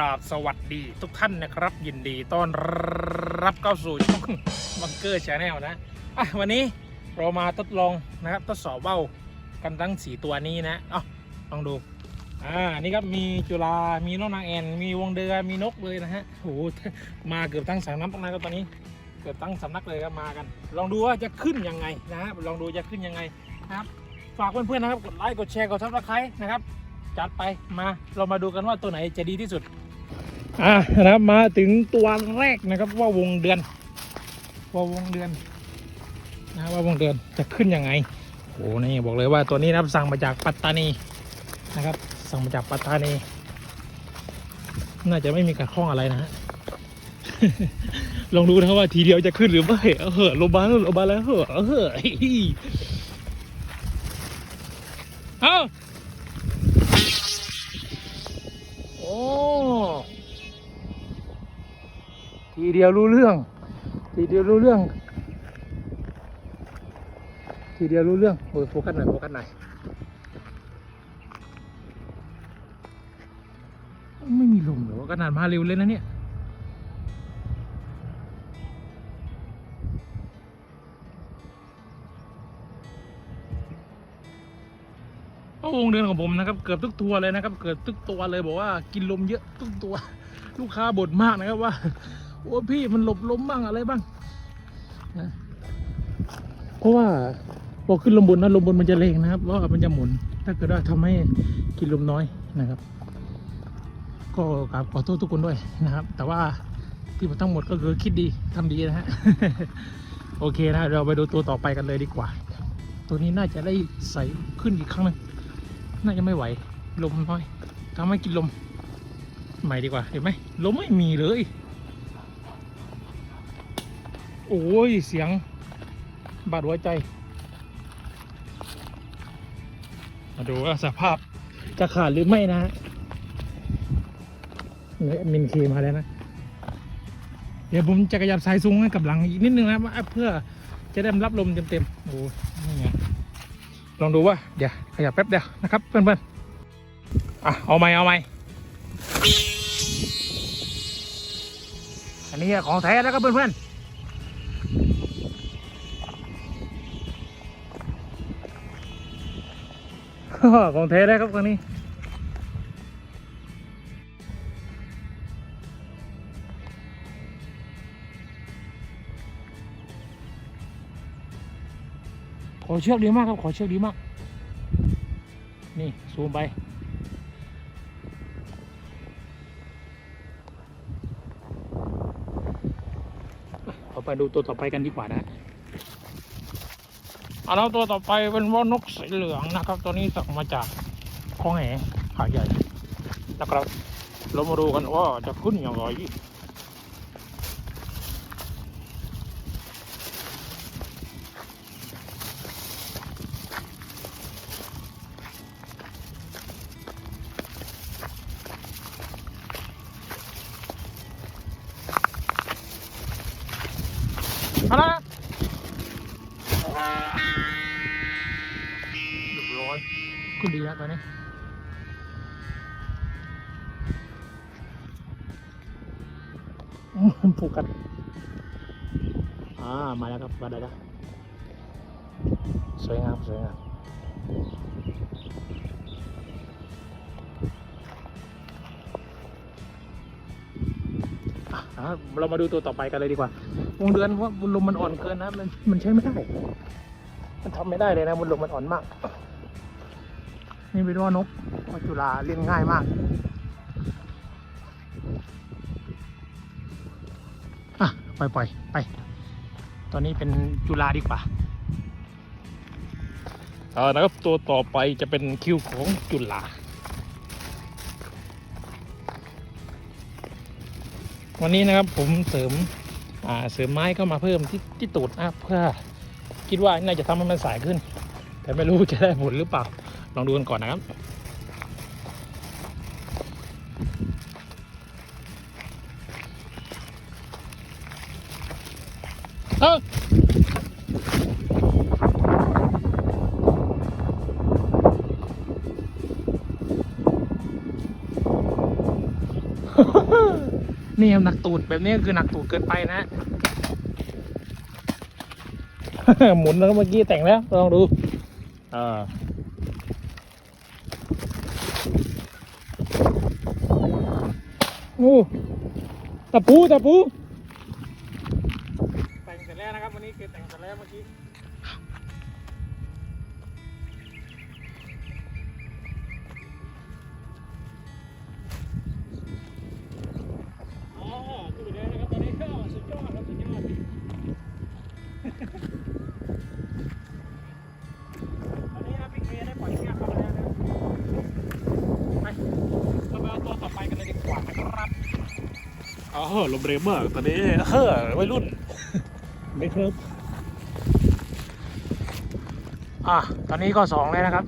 ราบสวัสดีทุกท่านนะครับ ยินดีต้อนรับเข้าสู่ช่องบังเกอร์ชาแนลนะอะวันนี้เรามาทดลองนะครับทดสอบเบ้ากันทั้งสีตัวนี้นะเอ้าลองดูอ่านี่ครับมีจุฬามีน้องนางแอนมีวงเดือมีนกเลยนะฮะโอ้โหมาเกือบทั้งสามน้ำนะครับตอนนี้เกือบทั้งสำนักเลยครับมากัน ลองดูว่าจะขึ้นยังไงนะฮะลองดูจะขึ้นยังไงนะครับฝากเพื่อนๆนะครับกดไลค์กดแชร์กดซับสไครต์นะครับจัดไปมาเรามาดูกันว่าตัวไหนจะดีที่สุด อะนะครับมาถึงตัวแรกนะครับว่าวงเดือน ว่าวงเดือนนะว่าวงเดือนจะขึ้นยังไงโอ้นี่บอกเลยว่าตัวนี้นะครับสั่งมาจากปัตตานีนะครับ สั่งมาจากปัตตานี น่าจะไม่มีการคล้องอะไรนะฮะลองดูนะว่าทีเดียวจะขึ้นหรือไม่เออเหอะลงมาแล้วลงมาแล้วเหอเออเอเอ้า ทีเดียวรู้เรื่อง ทีเดียวรู้เรื่อง ทีเดียวรู้เรื่องโอ้ยโฟกัสหน่อยโฟกัสหน่อยไม่มีลมเหรอขนาดมาเร็วเลยนะเนี่ยก็วงเดือนของผมนะครับ เกือบทุกตัวเลยนะครับ เกือบทุกตัวเลยบอกว่ากินลมเยอะทุกตัว ลูกค้าบ่นมากนะครับว่า โอ้พี่มันหลบล้มบ้างอะไรบ้างนะเพราะว่าพอขึ้นลมบนนะลมบนมันจะแรงนะครับเพราะว่ามันจะหมุน ถ้าเกิดว่าทำให้กินลมน้อยนะครับ ก็กราบขอโทษทุกคนด้วยนะครับ แต่ว่าที่ทั้งหมดก็คือคิดดีทำดีนะฮะโอเคนะเราไปดูตัวต่อไปกันเลยดีกว่า ตัวนี้น่าจะได้ใส่ขึ้นอีกครั้งหนึงน่าจะไม่ไหว ลมน้อยทำให้กินลม ใหม่ดีกว่าเห็นไหมลมไม่มีเลย โอ้ย เสียง บาดหัวใจ มาดูว่าสภาพจะขาดหรือไม่นะฮะเนี่ยมินเคมาแล้วนะ เดี๋ยวผมจะขยับสายซุงให้กับหลังอีกนิดนึงนะเพื่อจะได้รับลมเต็มๆโอ้ยนี่ไงลองดูว่าเดี๋ยวขยับแป๊บเดียวนะครับเพื่อนๆอะเอาไหมเอาไหมอันนี้ของแท้แล้วครับเพื่อนๆ ของแท้แล้ครับตรงนี้ขอเชือกดีมากครับ ขอเชือกดีมาก นี่ ซูมไปเอาไปดูตัวต่อไปกันดีกว่านะ อาแล้วตัวต่อไปเป็นว่านกสีเหลืองนะครับ ตัวนี้สั่งมาจากคลองแหหาใหญ่นะครับ เรามาดูกันว่าจะขึ้นอย่างไรมา ขึ้นดีแล้วตอนนี้มันผูกกัน อ่า มาแล้วครับ มาได้แล้ว สวยงาม สวยงามอะเรามาดูตัวต่อไปกันเลยดีกว่า วงเดือนเพราะว่าบนลมมันอ่อนเกินนะ มันมันใช้ไม่ได้ มันทำไม่ได้เลยนะบนลมมันอ่อนมาก นี่เป็นว่านกว่าจุฬาเลี้ยงง่ายมากอะปล่อยปล่อยไป ตอนนี้เป็นจุฬาดีกว่าเอาละครับตัวต่อไปจะเป็นคิวของจุฬาวันนี้นะครับผมเสริมอ่าเสริมไม้เข้ามาเพิ่มที่ที่ตูดนะเพื่อคิดว่าน่าจะทำให้มันสายขึ้น แต่ไม่รู้จะได้ผลหรือเปล่า ลองดูกันก่อนนะครับเอ้านี่หนักตูดแบบนี้คือหนักตูดเกินไปนะหมุนแล้วเมื่อกี้แต่งแล้วลองดูอ่า โอ้ตะปูตะปู อ๋อลมเร็วมากตอนนี้เฮ้อวัยรุ่นไม่ครับอะตอนนี้ก็สองแล้วนะครับ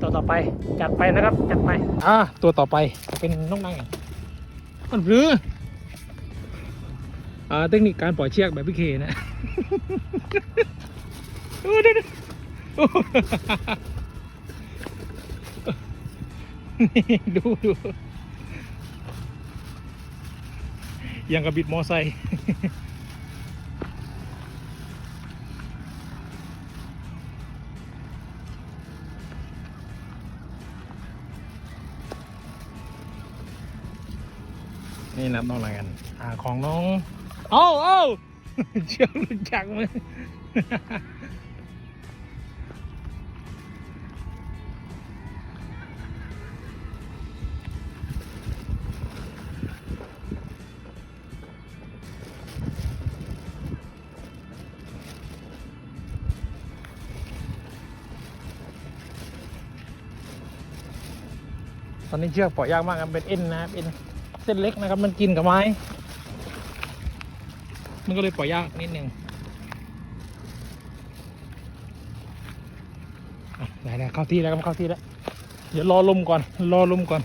ตัวต่อไปจัดไปนะครับจัดไปอะตัวต่อไปเป็นน้องนางมันหรืออ่าเทคนิคการปล่อยเชือกแบบพี่เคนะโอ้เดี๋ยวๆโอ้นี่ดูดู ยังกับบิดมอไซค์นี่นับน้องอะไรกัน อ่าของน้อง เอ้าเอ้าเชื่อรู้จักมั้ย ตอนนี้เชือกปล่อยยากมากครับเป็นเอ็นนะครับเอ็นเส้นเล็กนะครับ มันกินกับไม้ มันก็เลยปล่อยยากนิดนึงอ่งได้ได้เข้าที่แล้วครับเข้าที่แล้ว เดี๋ยวรอลมก่อน รอลมก่อน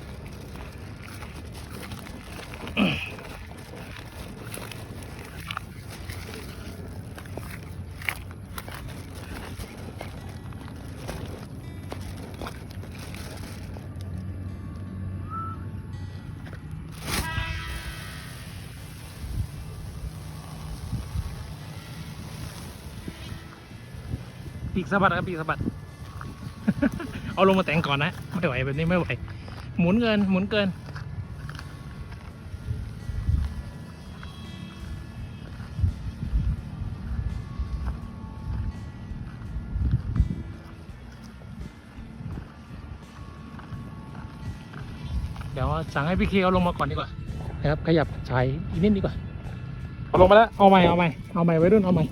กสะบัดครับปีกสะบัด เอาลงมาแต่งก่อนนะ ไม่ไหวแบบนี้ไม่ไหว หมุนเกิน หมุนเกิน เดี๋ยวสั่งให้พี่เคเอาลงมาก่อนดีกว่า นะครับ ขยับฉายอีกนิดดีกว่าเอาลงมาแล้ว เอาใหม่ เอาใหม่ เอาใหม่ไว้รุ่น เอาใหม่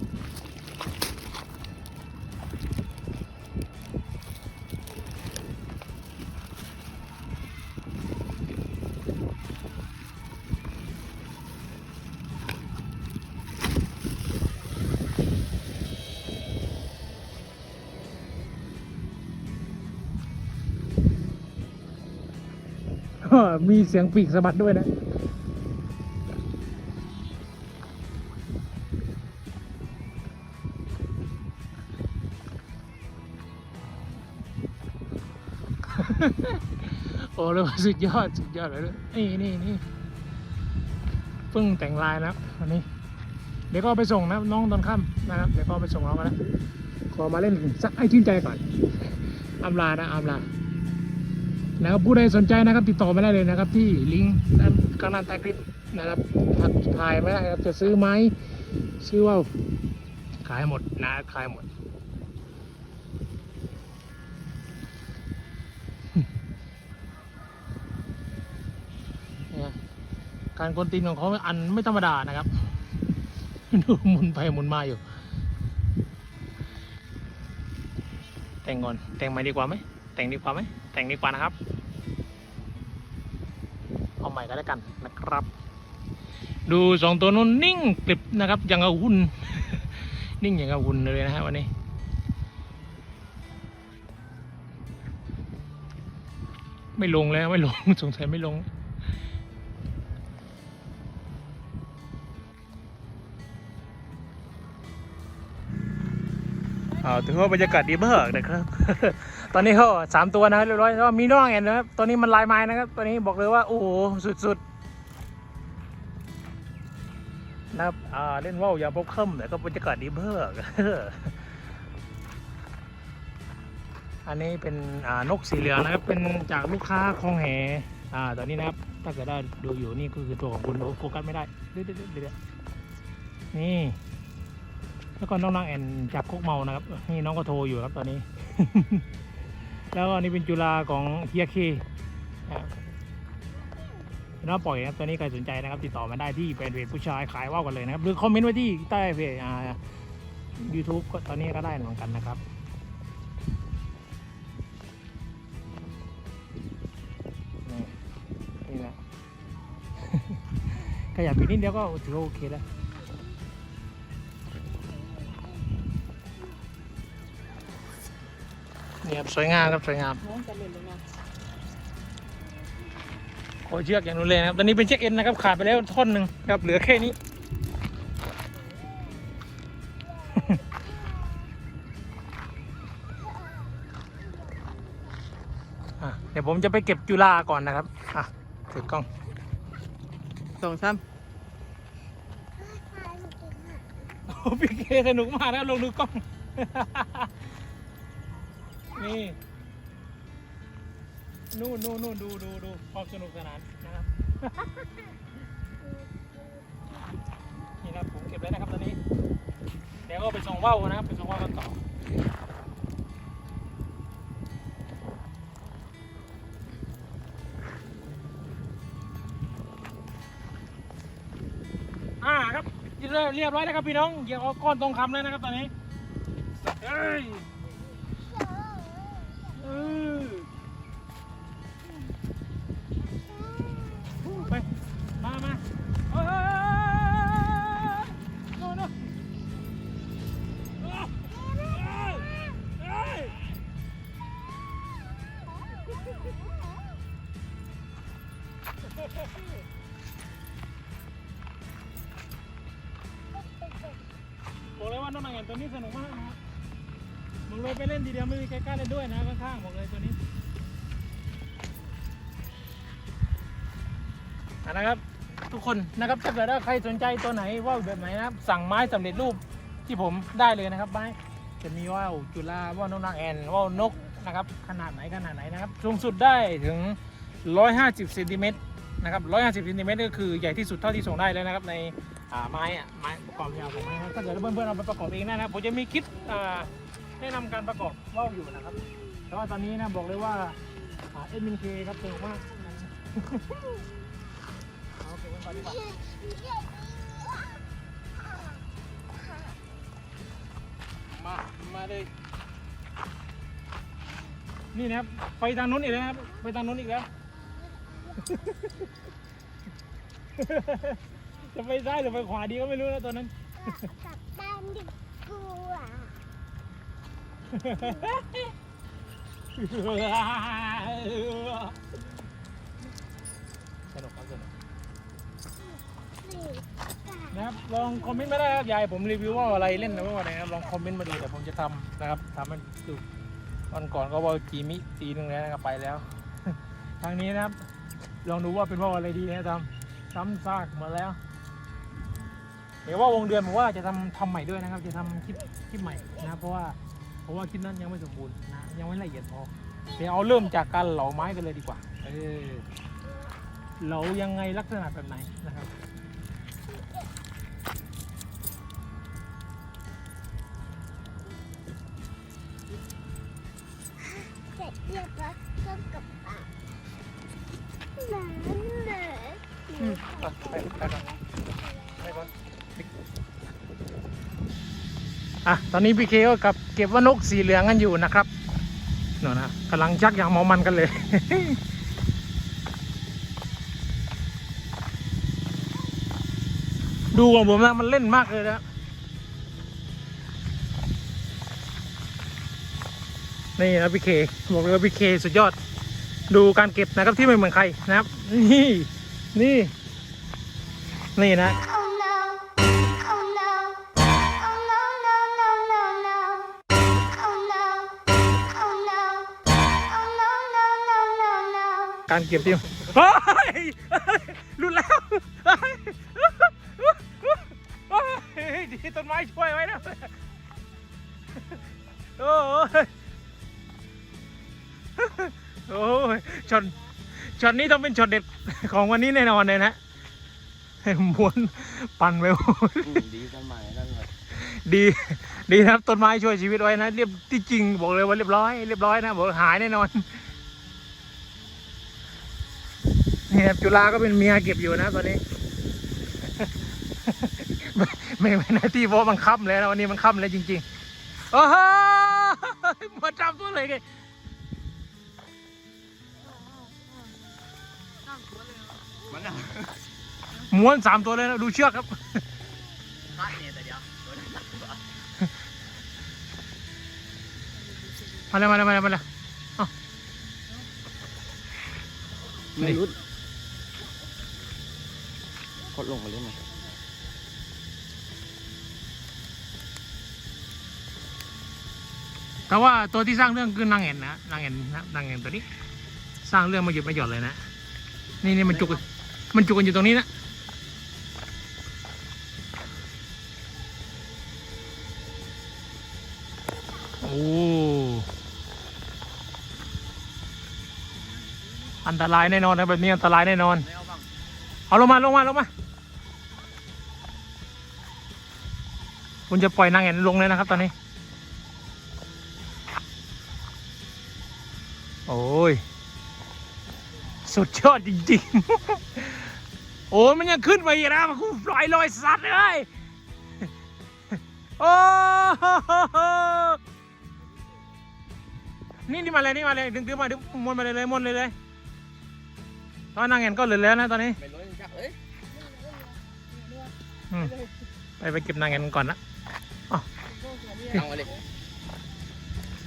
สียงปีกสะบัดด้วยนะโอ้เลยว่าสุดยอด สุดยอดเลยนะนี่นี่นี่เพิ่งแต่งลายนะครับวันนี้ เดี๋ยวก็เอาไปส่งนะน้องตอนค่ำนะครับ เดี๋ยวก็เอาไปส่งน้องกันนะขอมาเล่นสักให้ชื่นใจก่อนอำลานะอำลา แล้วผู้ใดสนใจนะครับติดต่อมาได้เลยนะครับ ที่ลิงก์ด้านข้างล่างใต้คลิปนะครับทักทายไมาได้ครับจะซื้อไหมซื้อว่าขายหมดนะขายหมดเนี่ยการกวนตีนของเขาอันไม่ธรรมดานะครับดูหมุนไปหมุนมาอยู่ แต่งก่อนแต่งใหม่ดีกว่าไหมแต่งดีกว่าไหม แต่งดีกว่านะครับ เอาใหม่ก็แล้วกันนะครับ ดูสองตัวนู้นนิ่งกริบนะครับย่างกับหุ่นนิ่งอย่างกับหุ่นเลยนะฮะวันนี้ไม่ลงแล้วไม่ลงสงสัยไม่ลง เอาถือว่าบรรยากาศดีมากนะครับ ตอนนี้เขาสามตัวนะเรียบร้อยแล้วมีน้องแอนนะครับตอนนี้มันลายไม้นะครับตอนนี้บอกเลยว่าโอ้โหสุดๆนะครับเล่นว่าวอยางพบค่ำแต่ก็บรรยากาศดีมากอันนี้เป็นนกสีเหลืองนะครับเป็นจากลูกค้าคลองแหอ่าตอนนี้นะครับถ้าเกิดได้ดูอยู่นี่ก็คือตัวของคุณโฟกัสไม่ได้เดี๋ยวเดี๋ยวเดี๋ยวนี่แล้วก็น้องนางแอนจากโคกเมานะครับนี่น้องก็โทรอยู่ครับตอนนี้ แล้วก็นี่เป็นจุฬาของเฮียเคนะครับน้องปล่อยนะครับตอนนี้ใครสนใจนะครับ ติดต่อมาได้ที่เป็นเพจผู้ชายขายว่าวกันเลยนะครับ หรือคอมเมนต์ไว้ที่ใต้เพจอ่า YouTube ก็ตอนนี้ก็ได้เหมือนกันนะครับนี่นี่แหละขยับอีกนิดเดียวก็ถือว่าโอเคแล้ว นี่ครับสวยงามครับสวยงามน้องจะเล่นเลยนะโอ้ยเชือกอย่างนู้นเลยนะครับตอนนี้เป็นเช็คเอ็นนะครับขาดไปแล้วท่อนหนึ่งครับเหลือแค่นี้อะเดี๋ยวผมจะไปเก็บจุฬาก่อนนะครับ อะถือกล้องสองซ้โอ้พี่เคสนุกมากนะลงดูกล้อง นี่นู่นนู่นนู่นดูดูดูความสนุกสนานนะครับ นี่นะผมเก็บแล้วนะครับตอนนี้ เดี๋ยวก็ไปส่งว่าวนะครับ ไปส่งว่าวกันต่ออ่าครับเรียบเรียบร้อยแล้วครับพี่น้องเหยียบเอาก้อนทองคำแล้วนะครับตอนนี้เอ้ย ออไป มามา เลยไปเล่นทีเดียวไม่มีใครกล้าเล่นด้วยนะข้างๆบอกเลยตัวนี้ะนะครับ ทุกคนนะครับถ้าเกิดว่าใครสนใจตัวไหนว่าวแบบไหนนะครับ สั่งไม้สำเร็จรูปที่ผมได้เลยนะครับไม้จะมีว่าวจุฬาว่าวน้องนางแอนว่าวนกนะครับ ขนาดไหนขนาดไหนนะครับสูงสุดได้ถึง 150เซนติเมตรนะครับ150เซนติเมตรก็คือใหญ่ที่สุดเท่าที่ส่งได้แล้วนะครับในไม้อะไม้ประกอบยาวของไม้ถ้าเกิดว่าเพื่อนๆเอาไปประกอบเองได้นะครับผมจะมีคลิปอ่า แนะนำการประกอบว่าวอยู่นะครับแต่ว่าตอนนี้นะบอกเลยว่าเอ็มนเคครับสนุกมากเอาเก็บไว้ก่อนดีกว่ามามาเลยนี่นะครับไปทางนู้นอีกแล้วนะครับไปทางนู้นอีกแล้ว จะไปซ้ายหรือไปขวาดีก็ไม่รู้นะตอนนั้น กลับบ้านดีกว่า สนุกครับสนุกนะครับลองคอมเมนต์มาได้ครับยายผมรีวิวว่าอะไรเล่นนะว่าอะไรนะครับลองคอมเมนต์มาดูแต่ผมจะทำนะครับทำมันดูวันก่อนก็ว่ากีมิตีนึงแล้วนะครับไปแล้ว ทางนี้นะครับ ลองดูว่าเป็นว่าอะไรดีนะทำซ้ำซากมดแล้ว เดี๋ยวว่าวงเดือนผมว่าจะทำทำใหม่ด้วยนะครับ จะทำคลิปคลิปใหม่นะครับเพราะว่า เพราะว่าคลิปนั้นยังไม่สมบูรณ์นะยังไม่ละเอียดพอเดี๋ยวเอาเริ่มจากการเหลาไม้กันเลยดีกว่า เออเหลายังไงลักษณะแบบไหนนะครับเสร็จเรียบร้อยก็กลับบ้านหนานหนาอืมอะไปไปก่อน อะตอนนี้พี่เคก็กับเก็บว่านกสีเหลืองกันอยู่นะครับเนอะนะกำลังชักอย่างเมามันกันเลย ดูของผมนะมันเล่นมากเลยนะนี่นะพี่เคบอกเลยว่าพี่เคสุดยอด ดูการเก็บนะครับที่ไม่เหมือนใครนะครับ นี่ นี่ นี่นะ การเก็บทีมเฮ้ยหลุดแล้วเฮ้ยดีต้นไม้ช่วยไว้นะโอ้ยโอ้ยช็อตช็อตนี้ต้องเป็นช็อตเด็ดของวันนี้แน่นอนเลยนะม้วนปั่นไปหมดดีสมัยนั่นเลยดีดีครับต้นไม้ช่วยชีวิตไว้นะเรียบที่จริงบอกเลยว่าเรียบร้อยเรียบร้อยนะบอกหายแน่นอน ครับจุฬาก็เป็นเมียเก็บอยู่นะตอนนี้ ไม่ไม่ไม่หน้าที่เพราะมันค่ำแล้วนะวันนี้มันค่ำแล้วจริงๆโอ้โหมาจับตัวเลยไงมันอะม้วนสามตัวเลยนะดูเชือกครับพลาดเนี่ยแต่เดียวโดนหนักกว่ามาเลยมาเลยมาเลยมาเลยไม่รุดกด ลงมาเล่นไหมแต่ว่าตัวที่สร้างเรื่องคือนางเอ็นนะนางเอ็นนะนางเอ็นตัวนี้ สร้างเรื่องมาหยุดมาหย่อนเลยนะนี่นี่มันจุกมันจุกกันอยู่ตรงนี้นะโอ้อันตรายแน่นอนนะแบบนี้อันตรายแน่นอนไม่เอาบ้างเอาลงมาลงมาลงมา คุณจะปล่อยนางเอ็นลงเลยนะครับ ตอนนี้ โอ้ย สุดยอดจริงๆ โอ้ยมันยังขึ้นไปอีกนะมันคุณปล่อยลอยสัตว์เลยโอ้โหนี่นี่มาเลยนี่มาเลยดึงดึงมาดึงมวนมาเลยเลยมวนเลยเลยตอนนางเอ็นก็เหลือแล้วนะตอนนี้ไม่รู้จักเอ้ยอืมไปไปเก็บนางเอ็นก่อนนะเอา มาเลย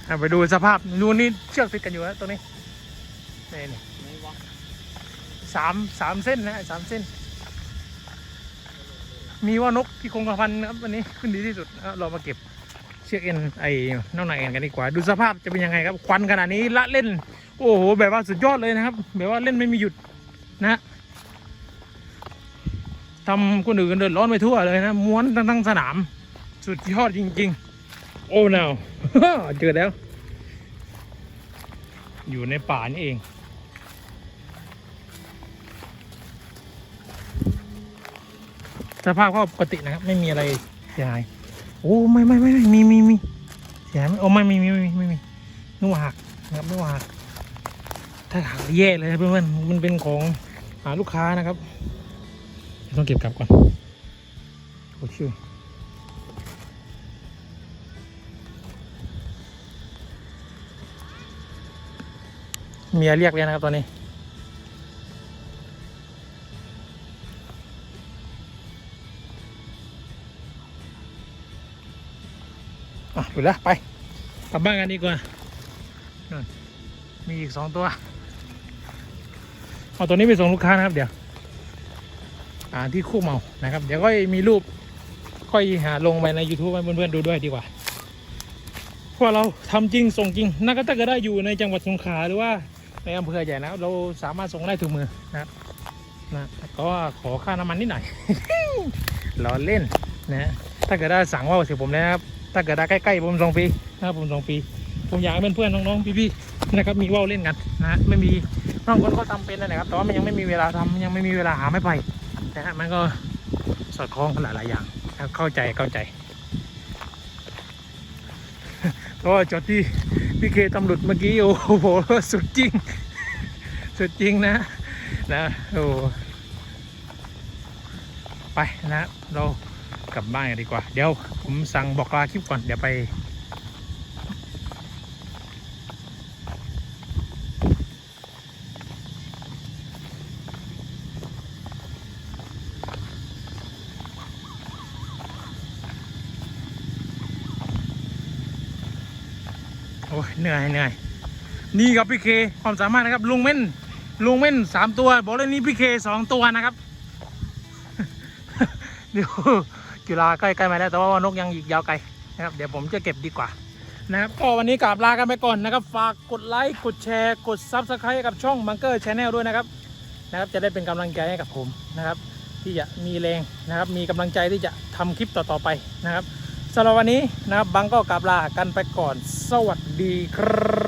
เอาไปดูสภาพดูนี่เชือกติดกันอยู่นะตรงนี้นี่นี่ไม่วะสามสามเส้นนะสามเส้น มีว่านกที่คงกระพันนะครับวันนี้ขึ้นดีที่สุดเอาเรามาเก็บเชือกเอ็นไอ้น้องนางเอ็นกันดีกว่า ดูสภาพจะเป็นยังไงครับควันขนาดนี้ละเล่น โอ้โหแบบว่าสุดยอดเลยนะครับ แบบว่าเล่นไม่มีหยุดนะฮะทำคนอื่นเดือดร้อนไปทั่วเลยนะม้วนทั้งทั้งสนาม สุดยอดจริง ๆ โอ้นาวเจอแล้ว อยู่ในป่านี่เอง สภาพก็ปกตินะครับ ไม่มีอะไรเสียหาย โอ้ไม่ไม่ไม่ไม่มีมีมีเสียหายไหมโอ้ไม่มีมีไม่มีไม่มีนึกว่หักนะครับนึกว่หักถ้าหักแย่เลยเพื่อนๆมันเป็นของหาลูกค้านะครับ ต้องเก็บกลับก่อนโอ้ชิว เมียเรียกเลยนะครับตอนนี้ อะไปละไป กลับบ้านกันดีกว่า มีอีกสองตัว เอาตัวนี้ไปส่งลูกค้านะครับเดี๋ยวอ่าที่คู่เมานะครับ เดี๋ยวก็มีรูปค่อยหาลงไปใน YouTube ให้เพื่อนๆดูด้วยดีกว่าเพราะเราทำจริงส่งจริงนักก็ถ้าเกิดได้อยู่ในจังหวัดสงขลาหรือว่า ในอำเภอใหญ่นะเราสามารถส่งได้ถึงมือนะครับนะก็ขอค่าน้ำมันนิดหน่อย ล้อเล่นนะฮะถ้าเกิดได้สั่งว่าสียผมเลยนะครับ ถ้าเกิดได้ใกล้ๆผมส่งฟรีนะครับผมส่งฟรีผมอยากให้เพื่อนๆน้องๆพี่ๆนะครับมีว่าวเล่นกันนะฮะไม่มีบางคนก็ทำเป็นนั่นแหละครับแต่ว่ามันยังไม่มีเวลาทำยังไม่มีเวลาหาไม่ไปนะฮะมันก็สอดคล้องกันหลายๆอย่างเข้าใจเข้าใจก็จอดที่ พี่เคตำรวจเมื่อกี้โอ้โหสุดจริง สุดจริงนะ นะโอ้ไปนะเรากลับบ้านกันดีกว่า เดี๋ยวผมสั่งบอกลาคลิปก่อนเดี๋ยวไป เหนื่อยเหนื่อยนี่ครับพี่เคความสามารถนะครับลุงเม่นลุงเม่นสามตัวบอกเลยนี่พี่เคสองตัวนะครับเดี๋ยวจุฬาใกล้ๆมาแล้วแต่ว่านกยังอีกยาวไกลนะครับเดี๋ยวผมจะเก็บดีกว่านะครับก็วันนี้กราบลากันไปก่อนนะครับ ฝากกดไลค์กดแชร์กดซับสไครต์กับช่องมังเกอร์ชาแนลด้วยนะครับนะครับจะได้เป็นกำลังใจให้กับผมนะครับ ที่จะมีแรงนะครับมีกำลังใจที่จะทำคลิปต่อๆไปนะครับ สำหรับวันนี้นะครับบังก็กลับลากันไปก่อน สวัสดีครับ